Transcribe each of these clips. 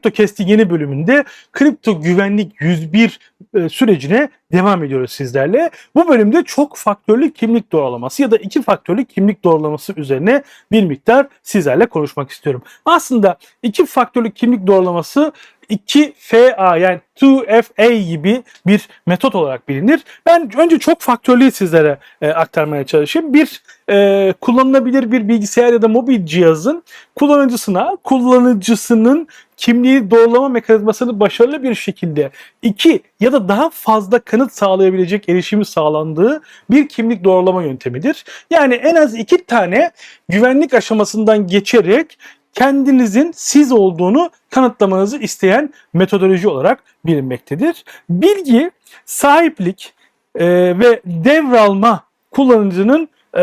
CryptoCast'in yeni bölümünde kripto güvenlik 101 e, sürecine devam ediyoruz sizlerle. Bu bölümde çok faktörlü kimlik doğrulaması ya da iki faktörlü kimlik doğrulaması üzerine bir miktar sizlerle konuşmak istiyorum. Aslında iki faktörlü kimlik doğrulaması 2FA yani 2FA gibi bir metot olarak bilinir. Ben önce çok faktörlüyü sizlere e, aktarmaya çalışayım. Bir e, kullanılabilir bir bilgisayar ya da mobil cihazın kullanıcısına kullanıcısının kimliği doğrulama mekanizmasını başarılı bir şekilde iki ya da daha fazla kanıt sağlayabilecek erişimi sağlandığı bir kimlik doğrulama yöntemidir. Yani en az iki tane güvenlik aşamasından geçerek kendinizin siz olduğunu kanıtlamanızı isteyen metodoloji olarak bilinmektedir. Bilgi, sahiplik e, ve devralma kullanıcının e,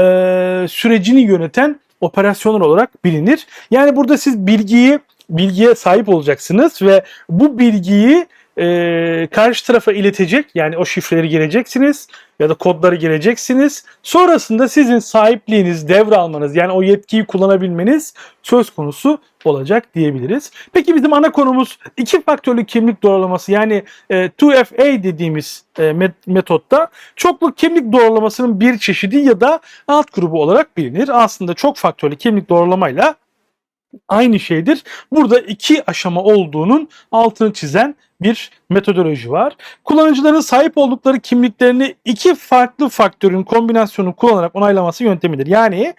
sürecini yöneten operasyonlar olarak bilinir. Yani burada siz bilgiyi bilgiye sahip olacaksınız ve bu bilgiyi e, karşı tarafa iletecek yani o şifreleri gireceksiniz ya da kodları gireceksiniz. Sonrasında sizin sahipliğiniz, devralmanız yani o yetkiyi kullanabilmeniz söz konusu olacak diyebiliriz. Peki bizim ana konumuz iki faktörlü kimlik doğrulaması yani e, 2FA dediğimiz e, met- metotta çoklu kimlik doğrulamasının bir çeşidi ya da alt grubu olarak bilinir. Aslında çok faktörlü kimlik doğrulamayla aynı şeydir. Burada iki aşama olduğunun altını çizen bir metodoloji var. Kullanıcıların sahip oldukları kimliklerini iki farklı faktörün kombinasyonu kullanarak onaylaması yöntemidir. Yani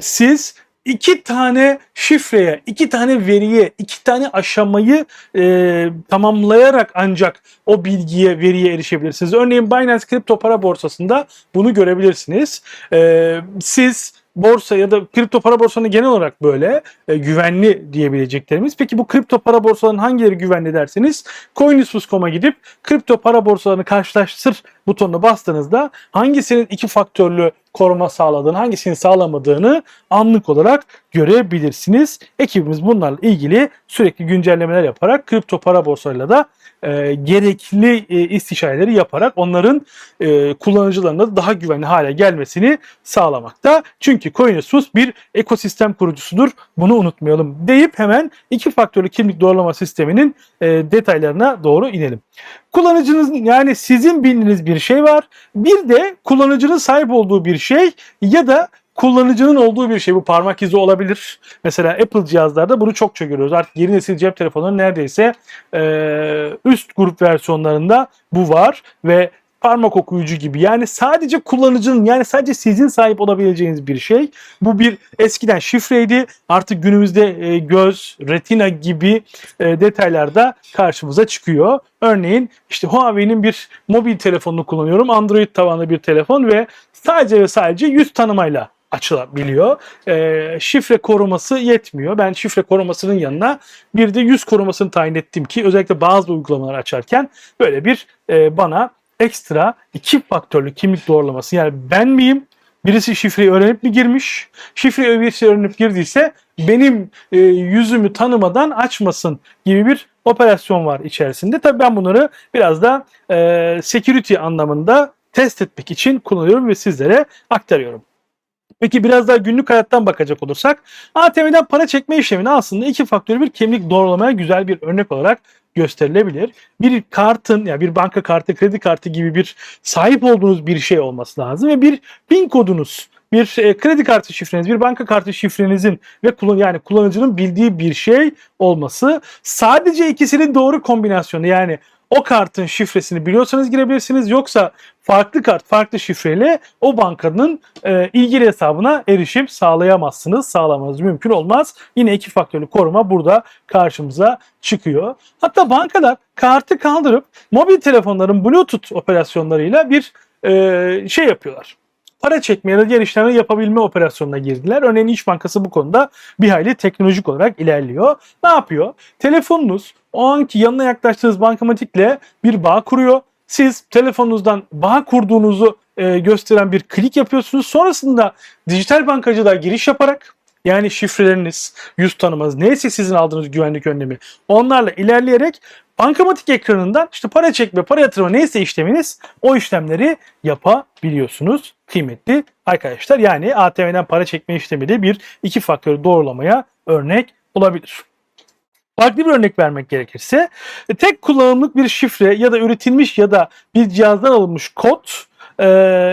siz iki tane şifreye, iki tane veriye, iki tane aşamayı e, tamamlayarak ancak o bilgiye, veriye erişebilirsiniz. Örneğin Binance kripto para borsasında bunu görebilirsiniz. E, siz borsa ya da kripto para borsalarını genel olarak böyle e, güvenli diyebileceklerimiz. Peki bu kripto para borsalarının hangileri güvenli derseniz Coinbase.com'a gidip kripto para borsalarını karşılaştır butonuna bastığınızda hangisinin iki faktörlü koruma sağladığını, hangisini sağlamadığını anlık olarak görebilirsiniz. Ekibimiz bunlarla ilgili sürekli güncellemeler yaparak kripto para borsalarıyla da e, gerekli e, istişareleri yaparak onların e, kullanıcılarına da daha güvenli hale gelmesini sağlamakta. Çünkü Coinbase bir ekosistem kurucusudur. Bunu unutmayalım deyip hemen iki faktörlü kimlik doğrulama sisteminin e, detaylarına doğru inelim. Kullanıcınızın yani sizin bildiğiniz bir şey var. Bir de kullanıcının sahip olduğu bir şey ya da kullanıcının olduğu bir şey bu parmak izi olabilir. Mesela Apple cihazlarda bunu çokça görüyoruz. Artık yeni nesil cep telefonları neredeyse e, üst grup versiyonlarında bu var ve parmak okuyucu gibi. Yani sadece kullanıcının yani sadece sizin sahip olabileceğiniz bir şey. Bu bir eskiden şifreydi. Artık günümüzde e, göz, retina gibi e, detaylarda karşımıza çıkıyor. Örneğin işte Huawei'nin bir mobil telefonunu kullanıyorum. Android tabanlı bir telefon ve sadece ve sadece yüz tanımayla açılabiliyor. E, şifre koruması yetmiyor. Ben şifre korumasının yanına bir de yüz korumasını tayin ettim ki özellikle bazı uygulamalar açarken böyle bir e, bana ekstra iki faktörlü kimlik doğrulaması yani ben miyim? Birisi şifreyi öğrenip mi girmiş? Şifreyi birisi öğrenip girdiyse benim e, yüzümü tanımadan açmasın gibi bir operasyon var içerisinde. Tabii ben bunları biraz da e, security anlamında test etmek için kullanıyorum ve sizlere aktarıyorum. Peki biraz daha günlük hayattan bakacak olursak ATM'den para çekme işlemini aslında iki faktörlü bir kimlik doğrulamaya güzel bir örnek olarak gösterilebilir. Bir kartın ya bir banka kartı, kredi kartı gibi bir sahip olduğunuz bir şey olması lazım ve bir PIN kodunuz bir e, kredi kartı şifreniz, bir banka kartı şifrenizin ve kullan yani kullanıcının bildiği bir şey olması sadece ikisinin doğru kombinasyonu yani o kartın şifresini biliyorsanız girebilirsiniz. Yoksa farklı kart, farklı şifreyle o bankanın e, ilgili hesabına erişim sağlayamazsınız. Sağlamanız mümkün olmaz. Yine iki faktörlü koruma burada karşımıza çıkıyor. Hatta bankalar kartı kaldırıp mobil telefonların Bluetooth operasyonlarıyla bir e, şey yapıyorlar para çekme ya da diğer işlemleri yapabilme operasyonuna girdiler. Örneğin İş Bankası bu konuda bir hayli teknolojik olarak ilerliyor. Ne yapıyor? Telefonunuz o anki yanına yaklaştığınız bankamatikle bir bağ kuruyor. Siz telefonunuzdan bağ kurduğunuzu e, gösteren bir klik yapıyorsunuz. Sonrasında dijital bankacılığa giriş yaparak yani şifreleriniz, yüz tanımanız, neyse sizin aldığınız güvenlik önlemi onlarla ilerleyerek bankamatik ekranından işte para çekme, para yatırma neyse işleminiz o işlemleri yapabiliyorsunuz kıymetli arkadaşlar. Yani ATM'den para çekme işlemi de bir iki faktörü doğrulamaya örnek olabilir. Farklı bir örnek vermek gerekirse e, tek kullanımlık bir şifre ya da üretilmiş ya da bir cihazdan alınmış kod e,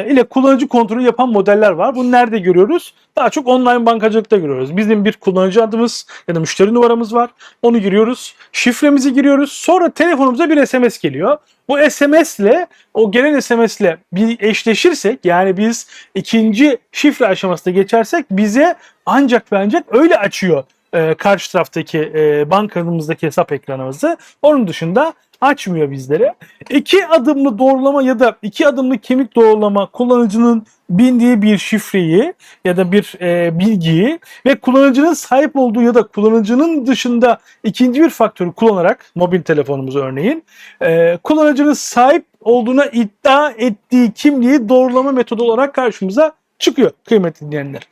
ile kullanıcı kontrolü yapan modeller var. Bunu nerede görüyoruz? Daha çok online bankacılıkta görüyoruz. Bizim bir kullanıcı adımız ya da müşteri numaramız var. Onu giriyoruz. Şifremizi giriyoruz. Sonra telefonumuza bir SMS geliyor. Bu SMS ile o gelen SMS ile bir eşleşirsek yani biz ikinci şifre aşamasına geçersek bize ancak ve ancak öyle açıyor e, karşı taraftaki e, bankamızdaki hesap ekranımızı. Onun dışında açmıyor bizlere. İki adımlı doğrulama ya da iki adımlı kimlik doğrulama kullanıcının bildiği bir şifreyi ya da bir e, bilgiyi ve kullanıcının sahip olduğu ya da kullanıcının dışında ikinci bir faktörü kullanarak mobil telefonumuzu örneğin e, kullanıcının sahip olduğuna iddia ettiği kimliği doğrulama metodu olarak karşımıza çıkıyor kıymetli dinleyenler.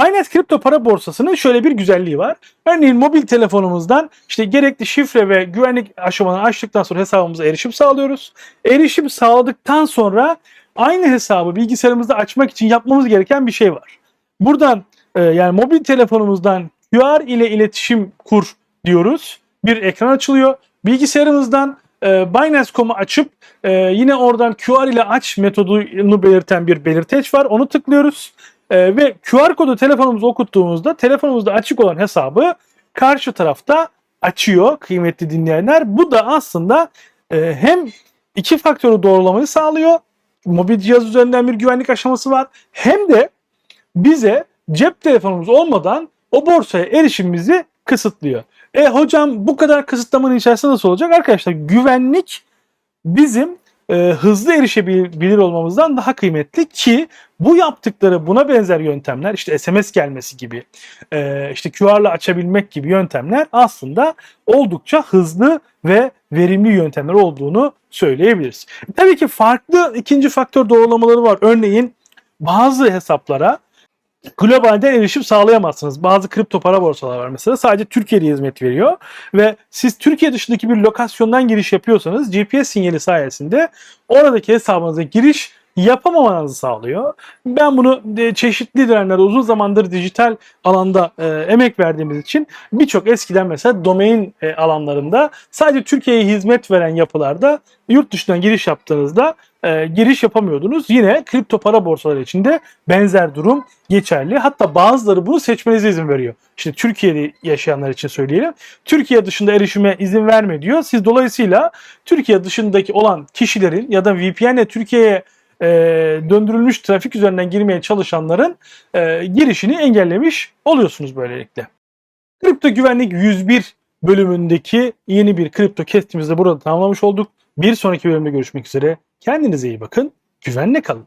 Binance kripto para borsasının şöyle bir güzelliği var. Örneğin mobil telefonumuzdan işte gerekli şifre ve güvenlik aşamalarını açtıktan sonra hesabımıza erişim sağlıyoruz. Erişim sağladıktan sonra aynı hesabı bilgisayarımızda açmak için yapmamız gereken bir şey var. Buradan e, yani mobil telefonumuzdan QR ile iletişim kur diyoruz. Bir ekran açılıyor. Bilgisayarımızdan e, Binance.com'u açıp e, yine oradan QR ile aç metodunu belirten bir belirteç var. Onu tıklıyoruz. E, ve QR kodu telefonumuza okuttuğumuzda telefonumuzda açık olan hesabı karşı tarafta açıyor kıymetli dinleyenler. Bu da aslında e, hem iki faktörü doğrulamayı sağlıyor. Mobil cihaz üzerinden bir güvenlik aşaması var. Hem de bize cep telefonumuz olmadan o borsaya erişimimizi kısıtlıyor. E hocam bu kadar kısıtlamanın içerisinde nasıl olacak? Arkadaşlar güvenlik bizim e, hızlı erişebilir olmamızdan daha kıymetli ki bu yaptıkları buna benzer yöntemler işte SMS gelmesi gibi e, işte QR'la açabilmek gibi yöntemler aslında oldukça hızlı ve verimli yöntemler olduğunu söyleyebiliriz. Tabii ki farklı ikinci faktör doğrulamaları var. Örneğin bazı hesaplara globalden erişim sağlayamazsınız. Bazı kripto para borsalar var mesela sadece Türkiye'de hizmet veriyor ve siz Türkiye dışındaki bir lokasyondan giriş yapıyorsanız GPS sinyali sayesinde oradaki hesabınıza giriş yapamamanızı sağlıyor. Ben bunu e, çeşitli dönemlerde uzun zamandır dijital alanda e, emek verdiğimiz için birçok eskiden mesela domain e, alanlarında sadece Türkiye'ye hizmet veren yapılarda yurt dışından giriş yaptığınızda e, giriş yapamıyordunuz. Yine kripto para borsaları için de benzer durum geçerli. Hatta bazıları bunu seçmenize izin veriyor. İşte Türkiye'de yaşayanlar için söyleyelim. Türkiye dışında erişime izin verme diyor. Siz dolayısıyla Türkiye dışındaki olan kişilerin ya da VPN ile Türkiye'ye e, döndürülmüş trafik üzerinden girmeye çalışanların e, girişini engellemiş oluyorsunuz böylelikle. Kripto Güvenlik 101 bölümündeki yeni bir kripto kestimizde burada tamamlamış olduk. Bir sonraki bölümde görüşmek üzere. Kendinize iyi bakın. Güvenle kalın.